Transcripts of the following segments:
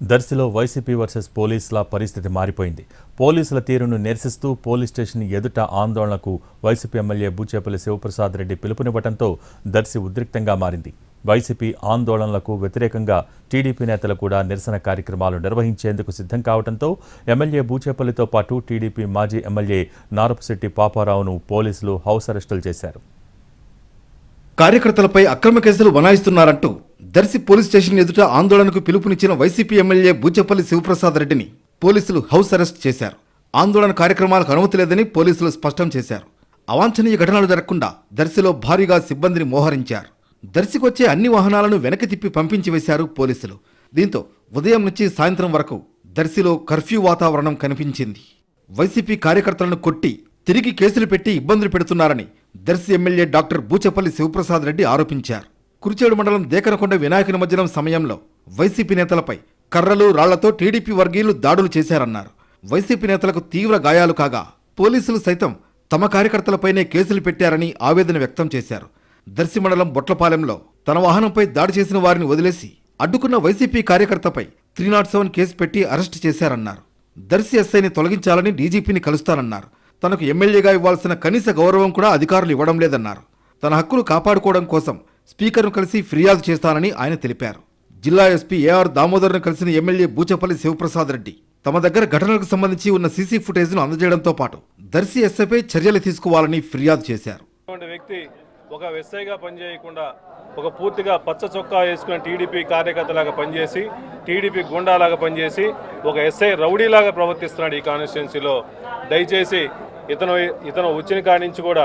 దర్శిలో YCP versus పోలీసుల పరిస్థితి మారిపోయింది. పోలీసుల తీరును నిరసిస్తూ పోలీస్ స్టేషన్ ఎదుట ఆందోళనకు వైసీపీ ఎమ్మెల్యే బూచేపల్లి శివప్రసాద్ రెడ్డి పిలుపునివ్వడంతో దర్శి ఉద్రిక్తంగా మారింది. వైసీపీ ఆందోళనలకు వ్యతిరేకంగా టీడీపీ నేతలు కూడా నిరసన కార్యక్రమాలు నిర్వహించేందుకు సిద్ధం కావడంతో ఎమ్మెల్యే బూచేపల్లితో పాటు టీడీపీ మాజీ ఎమ్మెల్యే నారపశెట్టి పాపారావును పోలీసులు హౌస్ అరెస్టులు చేశారు. కార్యకర్తలపై అక్రమ కేసులు బనాయిస్తున్నారంటూ దర్శి పోలీస్ స్టేషన్ ఎదుట ఆందోళనకు పిలుపునిచ్చిన వైసీపీ ఎమ్మెల్యే బూచపల్లి శివప్రసాద్ రెడ్డిని పోలీసులు హౌస్ అరెస్ట్ చేశారు. ఆందోళన కార్యక్రమాలకు అనుమతి లేదని పోలీసులు స్పష్టం చేశారు. అవాంఛనీయ ఘటనలు జరగకుండా దర్శిలో భారీగా సిబ్బందిని మోహరించారు. దర్శికొచ్చే అన్ని వాహనాలను వెనక్కి తిప్పి పంపించి వేశారు పోలీసులు. దీంతో ఉదయం నుంచి సాయంత్రం వరకు దర్శిలో కర్ఫ్యూ వాతావరణం కనిపించింది. వైసీపీ కార్యకర్తలను కొట్టి తిరిగి కేసులు పెట్టి ఇబ్బందులు పెడుతున్నారని దర్శి ఎమ్మెల్యే డాక్టర్ బూచపల్లి శివప్రసాద్ రెడ్డి ఆరోపించారు. కురిచేడు మండలం దేకనకొండ వినాయక నిమజ్జనం సమయంలో వైసీపీ నేతలపై కర్రలు రాళ్ళతో టీడీపీ వర్గీయులు దాడులు చేశారన్నారు. వైసీపీ నేతలకు తీవ్ర గాయాలు కాగా పోలీసులు సైతం తమ కార్యకర్తలపైనే కేసులు పెట్టారని ఆవేదన వ్యక్తం చేశారు. దర్శి మండలం బొట్లపాలెంలో తన వాహనంపై దాడి చేసిన వారిని వదిలేసి అడ్డుకున్న వైసీపీ కార్యకర్తపై త్రీ నాట్ సెవెన్ కేసు పెట్టి అరెస్టు చేశారన్నారు. దర్శి ఎస్ఐని తొలగించాలని డీజీపీని కలుస్తానన్నారు. తనకు ఎమ్మెల్యేగా ఇవ్వాల్సిన కనీస గౌరవం కూడా అధికారులు ఇవ్వడం లేదన్నారు. తన హక్కులు కాపాడుకోవడం కోసం స్పీకర్ను కలిసి ఫిర్యాదు చేస్తానని ఆయన తెలిపారు. జిల్లా ఎస్పీ ఏఆర్ దామోదర్ను కలిసిన ఎమ్మెల్యే బూచపల్లి శివప్రసాద్ రెడ్డి తమ దగ్గర ఘటనలకు సంబంధించి ఉన్న సీసీ ఫుటేజ్ను అందజేయడంతో పాటు దర్శి ఎస్ఐపై చర్యలు తీసుకోవాలని ఫిర్యాదు చేశారు. వ్యక్తి ఒక ఎస్ఐగా పనిచేయకుండా ఒక పూర్తిగా పచ్చ చొక్కా వేసుకున్న టీడీపీ కార్యకర్తలాగా పనిచేసి టీడీపీ గుండాలాగా పనిచేసి ఒక ఎస్ఐ రౌడీలాగా ప్రవర్తిస్తున్నాడు ఈ కాన్స్టిట్యున్సీలో. దయచేసి ఇతను ఇతను వచ్చిన కాడి నుంచి కూడా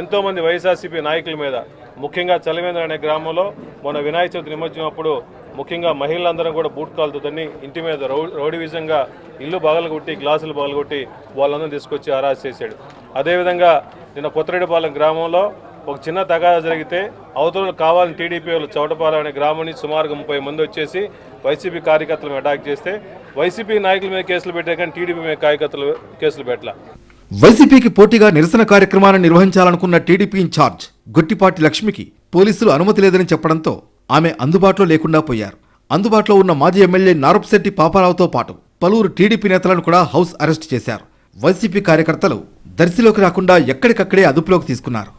ఎంతోమంది వైఎస్ఆర్సీపీ నాయకుల మీద ముఖ్యంగా చలవేంద్ర అనే గ్రామంలో మొన్న వినాయక చవితి నిమజ్జనం అప్పుడు ముఖ్యంగా మహిళలందరూ కూడా బూట్ కాలుతో తన్ని ఇంటి మీద రౌ రౌడీ విజంగా ఇల్లు పగలగొట్టి గ్లాసులు పగలగొట్టి వాళ్ళందరూ తీసుకొచ్చి ఆరాజ్ చేశాడు. అదేవిధంగా నిన్న కొత్తరెడ్డిపాలెం గ్రామంలో ఒక చిన్న తగాదా జరిగితే అవతల కావాలని టీడీపీ వాళ్ళు చౌటపాలెం అనే గ్రామం నుంచి సుమారుగా ముప్పై మంది వచ్చేసి వైసీపీ కార్యకర్తలను అటాక్ చేస్తే వైసీపీ నాయకుల మీద కేసులు పెట్టే కానీ టీడీపీ మీద కార్యకర్తలు కేసులు పెట్టలా. వైసీపీకి పోటీగా నిరసన కార్యక్రమాన్ని నిర్వహించాలనుకున్న టీడీపీ ఇన్ఛార్జ్ గుట్టిపాటి లక్ష్మికి పోలీసులు అనుమతి లేదని చెప్పడంతో ఆమె అందుబాటులో లేకుండా పోయారు. అందుబాటులో ఉన్న మాజీ ఎమ్మెల్యే నారప్శెట్టి పాపారావుతో పాటు పలువురు టీడీపీ నేతలను కూడా హౌస్ అరెస్ట్ చేశారు. వైసీపీ కార్యకర్తలు దర్శిలోకి రాకుండా ఎక్కడికక్కడే అదుపులోకి తీసుకున్నారు.